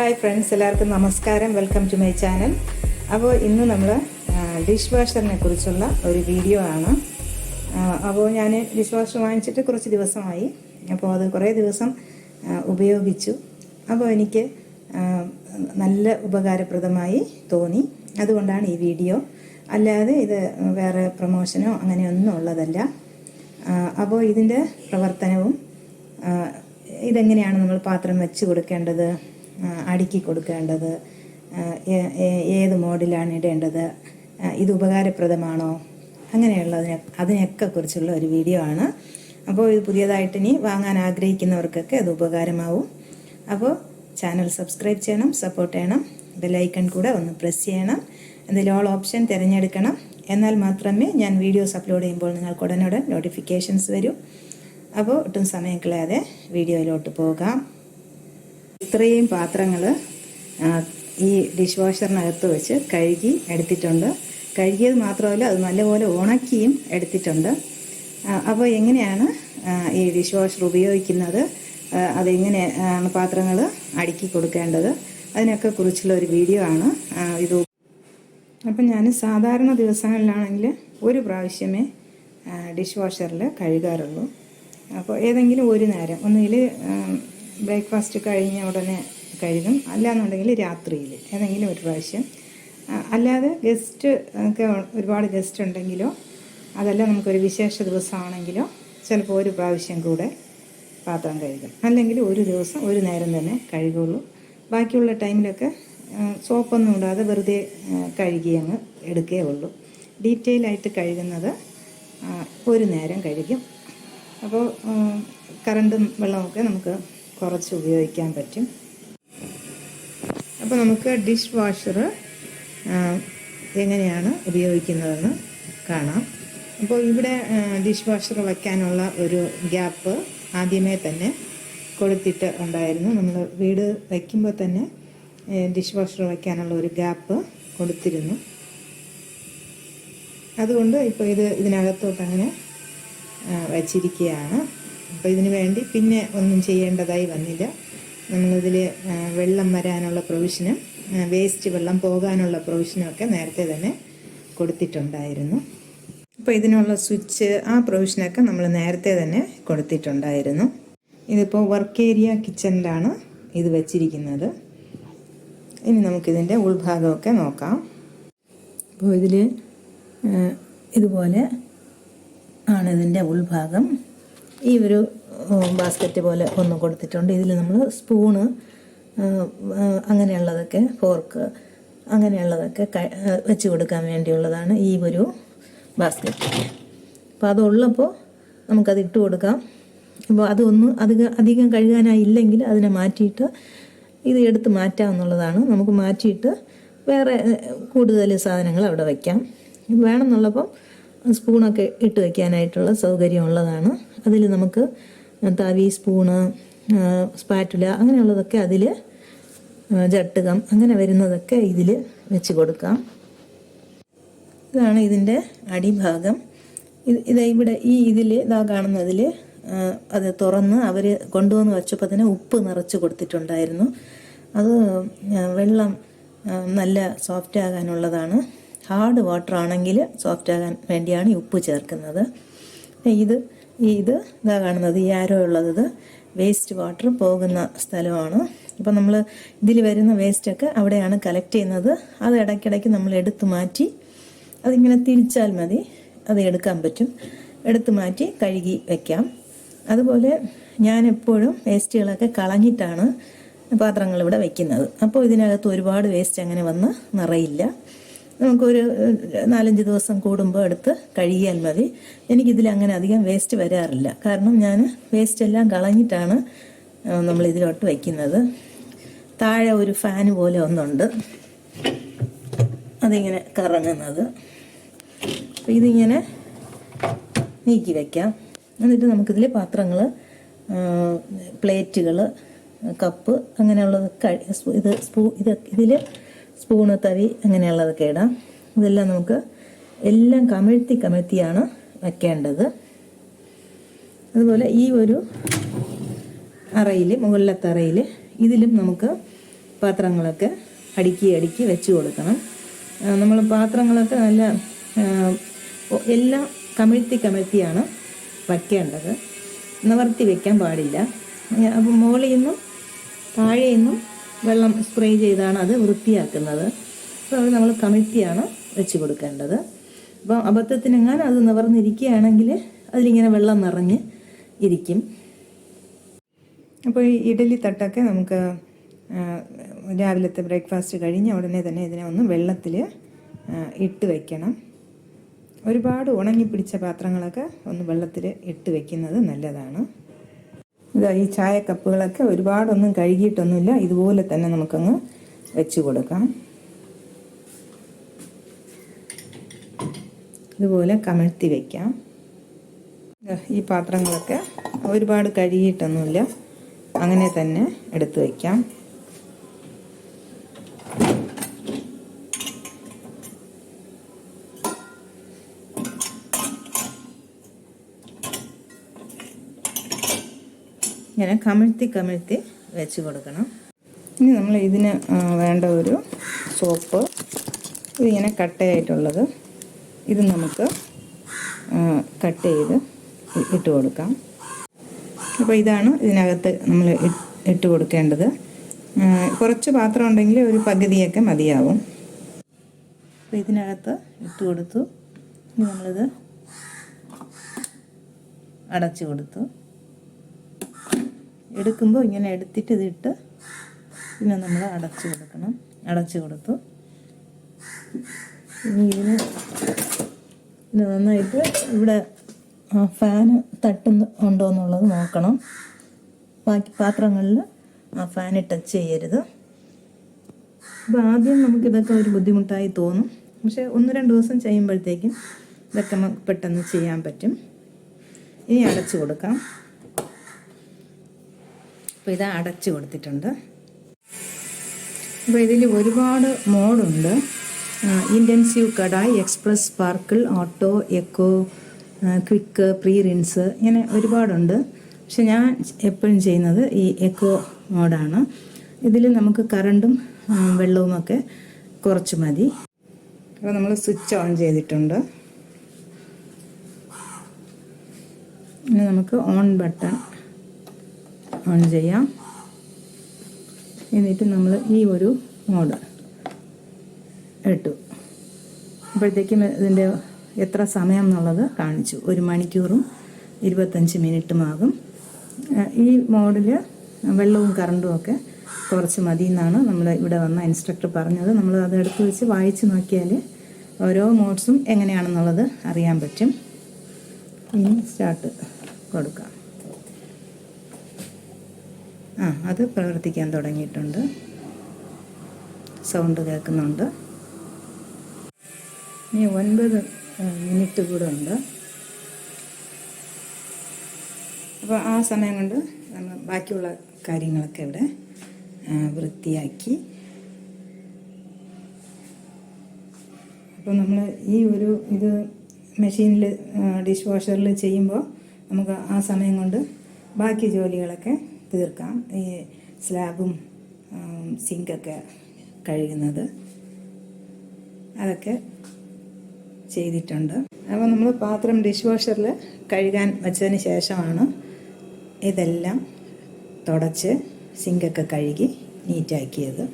Hi friends എല്ലാവർക്കും നമസ്കാരം. Welcome to my channel അപ്പോൾ ഇന്ന് നമ്മൾ ഡിഷ് വാഷറിനെ കുറിച്ചുള്ള ഒരു വീഡിയോ ആണ്. അപ്പോൾ ഞാൻ ഡിഷ് വാഷർ വാങ്ങിച്ചിട്ട് കുറച്ച് ദിവസമായി. അപ്പോൾ അത് കുറേ ദിവസം ഉപയോഗിച്ചു. അപ്പോൾ എനിക്ക് നല്ല ഉപകാരപ്രദമായി തോന്നി. അതുകൊണ്ടാണ് ഈ വീഡിയോ അല്ലാതെ ഇത് വേറെ പ്രൊമോഷനോ അങ്ങനെയൊന്നും ഉള്ളതല്ല. അപ്പോൾ ഇതിന്റെ പ്രവർത്തനവും ഇതെങ്ങനെയാണ് നമ്മൾ പാത്രം വെച്ച് കൊടുക്കേണ്ടത്? അടുക്കി കൊടുക്കേണ്ടത് ഏത് മോഡിലാണ് ഇടേണ്ടത് ഇത് ഉപകാരപ്രദമാണോ? അങ്ങനെയുള്ളതിനെ അതിനെയൊക്കെ കുറിച്ചുള്ള ഒരു വീഡിയോ ആണ്. അപ്പോൾ ഇത് പുതിയതായിട്ട് ഇനി വാങ്ങാൻ ആഗ്രഹിക്കുന്നവർക്കൊക്കെ അത് ഉപകാരമാവും. അപ്പോൾ ചാനൽ സബ്സ്ക്രൈബ് ചെയ്യണം സപ്പോർട്ട് ചെയ്യണം ബെല്ലൈക്കൺ കൂടെ ഒന്ന് പ്രസ് ചെയ്യണം അതിൽ ഓൾ ഓപ്ഷൻ തിരഞ്ഞെടുക്കണം. എന്നാൽ മാത്രമേ ഞാൻ വീഡിയോസ് അപ്ലോഡ് ചെയ്യുമ്പോൾ നിങ്ങൾക്ക് ഉടനുടൻ നോട്ടിഫിക്കേഷൻസ് വരും. അപ്പോൾ ഒട്ടും സമയം കളയാതെ വീഡിയോയിലോട്ട് പോകാം. ഇത്രയും പാത്രങ്ങൾ ഈ ഡിഷ് വാഷറിനകത്ത് വെച്ച് കഴുകി എടുത്തിട്ടുണ്ട്. കഴുകിയത് മാത്രമല്ല അത് നല്ലപോലെ ഉണക്കിയും എടുത്തിട്ടുണ്ട്. അപ്പോൾ എങ്ങനെയാണ് ഈ ഡിഷ് വാഷർ ഉപയോഗിക്കുന്നത് അതെങ്ങനെയാണ് പാത്രങ്ങൾ അടുക്കി കൊടുക്കേണ്ടത്? അതിനൊക്കെ കുറിച്ചുള്ള ഒരു വീഡിയോ ആണ് ഇത്. അപ്പം ഞാൻ സാധാരണ ദിവസങ്ങളിലാണെങ്കിൽ ഒരു പ്രാവശ്യമേ ഡിഷ് വാഷറിൽ കഴുകാറുള്ളൂ. അപ്പോൾ ഏതെങ്കിലും ഒരു നേരം ഒന്നുകിൽ ബ്രേക്ക്ഫാസ്റ്റ് കഴിഞ്ഞ ഉടനെ കഴുകും അല്ലാന്നുണ്ടെങ്കിൽ രാത്രിയിൽ ഏതെങ്കിലും ഒരു പ്രാവശ്യം. അല്ലാതെ ഗസ്റ്റ് ഒക്കെ ഒരുപാട് ഗസ്റ്റ് ഉണ്ടെങ്കിലോ അതല്ല നമുക്കൊരു വിശേഷ ദിവസമാണെങ്കിലോ ചിലപ്പോൾ ഒരു പ്രാവശ്യം കൂടെ പാത്രം കഴുകും. അല്ലെങ്കിൽ ഒരു ദിവസം ഒരു നേരം തന്നെ കഴുകുള്ളൂ. ബാക്കിയുള്ള ടൈമിലൊക്കെ സോപ്പൊന്നും ഇടാതെ വെറുതെ കഴുകി അങ്ങ് എടുക്കേ ഉള്ളൂ. ഡീറ്റെയിൽ ആയിട്ട് കഴുകുന്നത് ഒരു നേരം കഴുകും. അപ്പോൾ കറണ്ടും വെള്ളമൊക്കെ നമുക്ക് കുറച്ച് ഉപയോഗിക്കാൻ പറ്റും. അപ്പോൾ നമുക്ക് ഡിഷ് വാഷർ എങ്ങനെയാണ് ഉപയോഗിക്കുന്നതെന്ന് കാണാം. അപ്പോൾ ഇവിടെ ഡിഷ് വാഷർ വയ്ക്കാനുള്ള ഒരു ഗ്യാപ്പ് ആദ്യമേ തന്നെ കൊടുത്തിട്ട് ഉണ്ടായിരുന്നു. നമ്മൾ വീട് വയ്ക്കുമ്പോൾ തന്നെ ഡിഷ് വാഷർ വയ്ക്കാനുള്ള ഒരു ഗ്യാപ്പ് കൊടുത്തിരുന്നു. അതുകൊണ്ട് ഇപ്പോൾ ഇത് ഇതിനകത്തോട്ട് അങ്ങനെ വച്ചിരിക്കുകയാണ്. അപ്പോൾ ഇതിന് വേണ്ടി പിന്നെ ഒന്നും ചെയ്യേണ്ടതായി വന്നില്ല. നമ്മളിതിൽ വെള്ളം വരാനുള്ള പ്രൊവിഷനും വേസ്റ്റ് വെള്ളം പോകാനുള്ള പ്രൊവിഷനും ഒക്കെ നേരത്തെ തന്നെ കൊടുത്തിട്ടുണ്ടായിരുന്നു. അപ്പോൾ ഇതിനുള്ള സ്വിച്ച് ആ പ്രൊവിഷനൊക്കെ നമ്മൾ നേരത്തെ തന്നെ കൊടുത്തിട്ടുണ്ടായിരുന്നു. ഇതിപ്പോൾ വർക്ക് ഏരിയ കിച്ചണിലാണ് ഇത് വെച്ചിരിക്കുന്നത്. ഇനി നമുക്കിതിന്റെ ഉൾഭാഗമൊക്കെ നോക്കാം. അപ്പോൾ ഇതിൽ ഇതുപോലെ ആണ് ഇതിന്റെ ഉൾഭാഗം. ഈ ഒരു ബാസ്ക്കറ്റ് പോലെ ഒന്ന് കൊടുത്തിട്ടുണ്ട്. ഇതിൽ നമ്മൾ സ്പൂണ് അങ്ങനെയുള്ളതൊക്കെ ഫോർക്ക് അങ്ങനെയുള്ളതൊക്കെ വെച്ച് കൊടുക്കാൻ വേണ്ടിയുള്ളതാണ് ഈ ഒരു ബാസ്ക്കറ്റ് അപ്പോൾ അതുള്ളപ്പോൾ നമുക്കത് ഇട്ട് കൊടുക്കാം. അപ്പോൾ അതൊന്ന് അധികം അധികം കഴുകാനായില്ലെങ്കിൽ അതിനെ മാറ്റിയിട്ട് ഇത് എടുത്ത് മാറ്റാം എന്നുള്ളതാണ്. നമുക്ക് മാറ്റിയിട്ട് വേറെ കൂടുതൽ സാധനങ്ങൾ അവിടെ വയ്ക്കാം വേണമെന്നുള്ളപ്പം സ്പൂണൊക്കെ ഇട്ട് വയ്ക്കാനായിട്ടുള്ള സൗകര്യമുള്ളതാണ്. അതിൽ നമുക്ക് താവി സ്പൂണ് സ്പാറ്റുല അങ്ങനെയുള്ളതൊക്കെ അതിൽ ജട്ടുകം അങ്ങനെ വരുന്നതൊക്കെ ഇതിൽ വെച്ച് കൊടുക്കാം. ഇതാണ് ഇതിന്റെ അടിഭാഗം. ഇത് ഇത് ഇവിടെ ഈ ഇതിൽ ഇതാ കാണുന്നതിൽ അത് തുറന്ന് അവർ കൊണ്ടുവന്ന് വച്ചപ്പോൾ തന്നെ ഉപ്പ് നിറച്ച് കൊടുത്തിട്ടുണ്ടായിരുന്നു. അത് വെള്ളം നല്ല സോഫ്റ്റ് ആകാനുള്ളതാണ് ഹാർഡ് വാട്ടർ ആണെങ്കിൽ സോഫ്റ്റ് ആകാൻ വേണ്ടിയാണ് ഈ ഉപ്പ് ചേർക്കുന്നത്. ഇത് ഇത് ഇതാ കാണുന്നത് ഈ ആരോ ഉള്ളത് ഇത് വേസ്റ്റ് വാട്ടർ പോകുന്ന സ്ഥലമാണ്. അപ്പം നമ്മൾ ഇതിൽ വരുന്ന വേസ്റ്റൊക്കെ അവിടെയാണ് കളക്ട് ചെയ്യുന്നത്. അത് ഇടയ്ക്കിടയ്ക്ക് നമ്മൾ എടുത്തു മാറ്റി അതിങ്ങനെ തിരിച്ചാൽ മതി. അത് എടുക്കാൻ പറ്റും. എടുത്തു മാറ്റി കഴുകി വയ്ക്കാം അതുപോലെ ഞാൻ എപ്പോഴും വേസ്റ്റുകളൊക്കെ കളഞ്ഞിട്ടാണ് പാത്രങ്ങൾ ഇവിടെ വയ്ക്കുന്നത് അപ്പോൾ ഇതിനകത്ത് ഒരുപാട് വേസ്റ്റ് അങ്ങനെ വന്ന് നിറയില്ല. നമുക്കൊരു നാലഞ്ച് ദിവസം കൂടുമ്പോൾ എടുത്ത് കഴുകിയാൽ മതി. എനിക്കിതിൽ അങ്ങനെ അധികം വേസ്റ്റ് വരാറില്ല. കാരണം ഞാൻ വേസ്റ്റ് എല്ലാം കളഞ്ഞിട്ടാണ് നമ്മൾ ഇതിലോട്ട് വയ്ക്കുന്നത് താഴെ ഒരു ഫാന് പോലെ ഒന്നുണ്ട്. അതിങ്ങനെ കറങ്ങുന്നത്. അപ്പോൾ ഇതിങ്ങനെ നീക്കി വയ്ക്കാം എന്നിട്ട് നമുക്കിതിൽ പാത്രങ്ങൾ പ്ലേറ്റുകൾ കപ്പ് അങ്ങനെയുള്ളത് ഇത് സ്പൂ ഇത് ഇതിൽ സ്പൂണ് തവി അങ്ങനെയുള്ളതൊക്കെ ഇടാം. ഇതെല്ലാം നമുക്ക് എല്ലാം കമിഴ്ത്തി കമിഴ്ത്തിയാണ് വയ്ക്കേണ്ടത്. അതുപോലെ ഈ ഒരു അറയിൽ മുകളിലത്തെ അറയിൽ ഇതിലും നമുക്ക് പാത്രങ്ങളൊക്കെ അടുക്കി അടുക്കി വെച്ച് കൊടുക്കണം. നമ്മൾ പാത്രങ്ങളൊക്കെ നല്ല എല്ലാം കമിഴ്ത്തി കമിഴ്ത്തിയാണ് വയ്ക്കേണ്ടത്. നിവർത്തി വയ്ക്കാൻ പാടില്ല. അപ്പോൾ മുകളിൽ നിന്നും താഴെ നിന്നും വെള്ളം സ്പ്രേ ചെയ്താണ് അത് വൃത്തിയാക്കുന്നത്. അപ്പോൾ നമ്മൾ കമിഴ്ത്തിയാണ് വെച്ച് കൊടുക്കേണ്ടത്. അപ്പം അബദ്ധത്തിനെങ്ങാനും അത് നിവർന്നിരിക്കുകയാണെങ്കിൽ അതിലിങ്ങനെ വെള്ളം നിറഞ്ഞ് ഇരിക്കും. അപ്പോൾ ഈ ഇഡലി തട്ടൊക്കെ നമുക്ക് രാവിലത്തെ ബ്രേക്ക്ഫാസ്റ്റ് കഴിഞ്ഞ ഉടനെ തന്നെ ഇതിനെ ഒന്ന് വെള്ളത്തിൽ ഇട്ട് വയ്ക്കണം ഒരുപാട് ഉണങ്ങി പിടിച്ച പാത്രങ്ങളൊക്കെ ഒന്ന് വെള്ളത്തിൽ ഇട്ട് വയ്ക്കുന്നത് നല്ലതാണ്. ഇതാ ഈ ചായ കപ്പുകളൊക്കെ ഒരുപാടൊന്നും കഴുകിയിട്ടൊന്നുമില്ല. ഇതുപോലെ തന്നെ നമുക്കങ്ങ് വെച്ച് കൊടുക്കാം. ഇതുപോലെ കമഴ്ത്തി വയ്ക്കാം ഈ പാത്രങ്ങളൊക്കെ ഒരുപാട് കഴുകിയിട്ടൊന്നുമില്ല. അങ്ങനെ തന്നെ എടുത്തു വയ്ക്കാം ഇങ്ങനെ കമിഴ്ത്തി കമിഴ്ത്തി വെച്ച് കൊടുക്കണം. ഇനി നമ്മൾ ഇതിന് വേണ്ട ഒരു സോപ്പ് ഇതിങ്ങനെ കട്ടയായിട്ടുള്ളത് ഇത് നമുക്ക് കട്ട് ചെയ്ത് ഇട്ട് കൊടുക്കാം. അപ്പോൾ ഇതാണ് ഇതിനകത്ത് നമ്മൾ ഇട്ട് കൊടുക്കേണ്ടത്. കുറച്ച് പാത്രം ഉണ്ടെങ്കിൽ ഒരു പകുതിയൊക്കെ മതിയാവും. അപ്പോൾ ഇതിനകത്ത് ഇട്ട് കൊടുത്തു. ഇനി നമ്മളിത് അടച്ചു കൊടുത്തു. എടുക്കുമ്പോൾ ഇങ്ങനെ എടുത്തിട്ട് ഇതിട്ട് പിന്നെ നമ്മൾ അടച്ചു കൊടുക്കണം. അടച്ചു കൊടുത്തു. ഇനി ഇതിന് ഇത് നന്നായിട്ട് ഇവിടെ ഫാന് തട്ടുന്ന ഉണ്ടോ എന്നുള്ളത് നോക്കണം. ബാക്കി പാത്രങ്ങളിൽ ആ ഫാന് ടച്ച് ചെയ്യരുത്. അപ്പോൾ ആദ്യം നമുക്കിതൊക്കെ ഒരു ബുദ്ധിമുട്ടായി തോന്നും. പക്ഷേ ഒന്ന് രണ്ട് ദിവസം ചെയ്യുമ്പോഴത്തേക്കും ഇതൊക്കെ പെട്ടെന്ന് ചെയ്യാൻ പറ്റും. ഇനി അടച്ചു കൊടുക്കാം. അപ്പോൾ ഇത് അടച്ച് കൊടുത്തിട്ടുണ്ട്. അപ്പോൾ ഇതിൽ ഒരുപാട് മോഡുണ്ട്. Intensive kadai express sparkle auto eco quick pre rinse ഇങ്ങനെ ഒരുപാടുണ്ട്. പക്ഷെ ഞാൻ എപ്പോഴും ചെയ്യുന്നത് ഈ എക്കോ മോഡാണ്. ഇതിൽ നമുക്ക് കറണ്ടും വെള്ളവുമൊക്കെ കുറച്ച് മതി. അപ്പോൾ നമ്മൾ സ്വിച്ച് ഓൺ ചെയ്തിട്ടുണ്ട്. ഇനി നമുക്ക് ഓൺ ബട്ടൺ ഓൺ ചെയ്യാം. എന്നിട്ട് നമ്മൾ ഈ ഒരു മോഡ് ഇട്ടു. അപ്പോഴത്തേക്കും ഇതിന്റെ എത്ര സമയം എന്നുള്ളത് കാണിച്ചു. ഒരു മണിക്കൂറും ഇരുപത്തഞ്ച് മിനിറ്റുമാകും ഈ മോഡിൽ വെള്ളവും കറണ്ടും ഒക്കെ കുറച്ച് മതി എന്നാണ് നമ്മൾ ഇവിടെ വന്ന ഇൻസ്ട്രക്ടർ പറഞ്ഞത്. നമ്മൾ അത് എടുത്തു വെച്ച് വായിച്ച് നോക്കിയാൽ ഓരോ മോഡ്സും എങ്ങനെയാണെന്നുള്ളത് അറിയാൻ പറ്റും. ഇനി സ്റ്റാർട്ട് കൊടുക്കാം. ആ അത് പ്രവർത്തിക്കാൻ തുടങ്ങിയിട്ടുണ്ട്. സൗണ്ട് കേൾക്കുന്നുണ്ട്. ഇനി ഒൻപത് മിനിറ്റ് കൂടെ ഉണ്ട്. അപ്പോൾ ആ സമയം കൊണ്ട് നമ്മൾ ബാക്കിയുള്ള കാര്യങ്ങളൊക്കെ ഇവിടെ വൃത്തിയാക്കി. അപ്പോൾ നമ്മൾ ഈ ഒരു ഇത് മെഷീനിൽ ഡിഷ് വാഷറിൽ ചെയ്യുമ്പോൾ നമുക്ക് ആ സമയം കൊണ്ട് ബാക്കി ജോലികളൊക്കെ തീർക്കാം. ഈ സ്ലാബും സിങ്കൊക്കെ കഴുകുന്നത്. അതൊക്കെ ചെയ്തിട്ടുണ്ട്. അപ്പോൾ നമ്മൾ പാത്രം ഡിഷ് വാഷറിൽ കഴുകാൻ വെച്ചതിന് ശേഷമാണ് ഇതെല്ലാം തുടച്ച് സിങ്കൊക്കെ കഴുകി നീറ്റാക്കിയത്.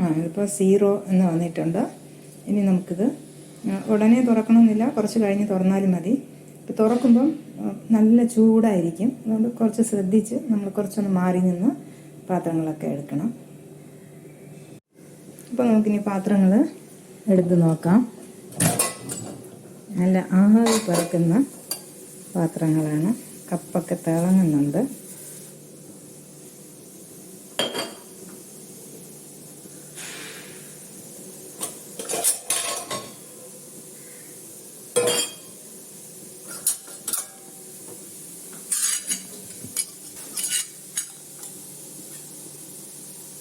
ആ ഇപ്പോൾ സീറോ എന്ന് വന്നിട്ടുണ്ട്. ഇനി നമുക്കിത് ഉടനെ തുറക്കണമെന്നില്ല. കുറച്ച് കഴിഞ്ഞ് തുറന്നാലും മതി. ഇപ്പോൾ തുറക്കുമ്പം നല്ല ചൂടായിരിക്കും. അതുകൊണ്ട് കുറച്ച് ശ്രദ്ധിച്ച് നമ്മൾ കുറച്ചൊന്ന് മാറി നിന്ന് പാത്രങ്ങളൊക്കെ എടുക്കണം. അപ്പോൾ നമുക്കിനി പാത്രങ്ങൾ എടുത്ത് നോക്കാം. നല്ല ആവി പറക്കുന്ന പാത്രങ്ങളാണ്. കപ്പൊക്കെ തിളങ്ങുന്നുണ്ട്.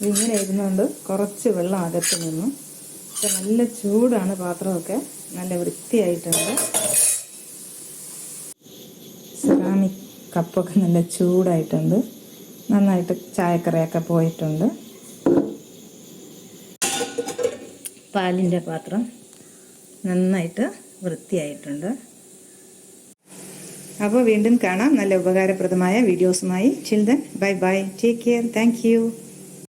ഇതിങ്ങനെ ഇരുന്നുകൊണ്ട് കുറച്ച് വെള്ളം അകത്ത് നിന്നു. നല്ല ചൂടാണ് പാത്രമൊക്കെ. നല്ല വൃത്തിയായിട്ടുണ്ട്. സെറാമിക് കപ്പൊക്കെ നല്ല ചൂടായിട്ടുണ്ട്. നന്നായിട്ട് ചായക്കറിയൊക്കെ പോയിട്ടുണ്ട്. പാലിന്റെ പാത്രം നന്നായിട്ട് വൃത്തിയായിട്ടുണ്ട്. അപ്പോൾ വീണ്ടും കാണാം. നല്ല ഉപകാരപ്രദമായ വീഡിയോസുമായി. Children bye bye take care thank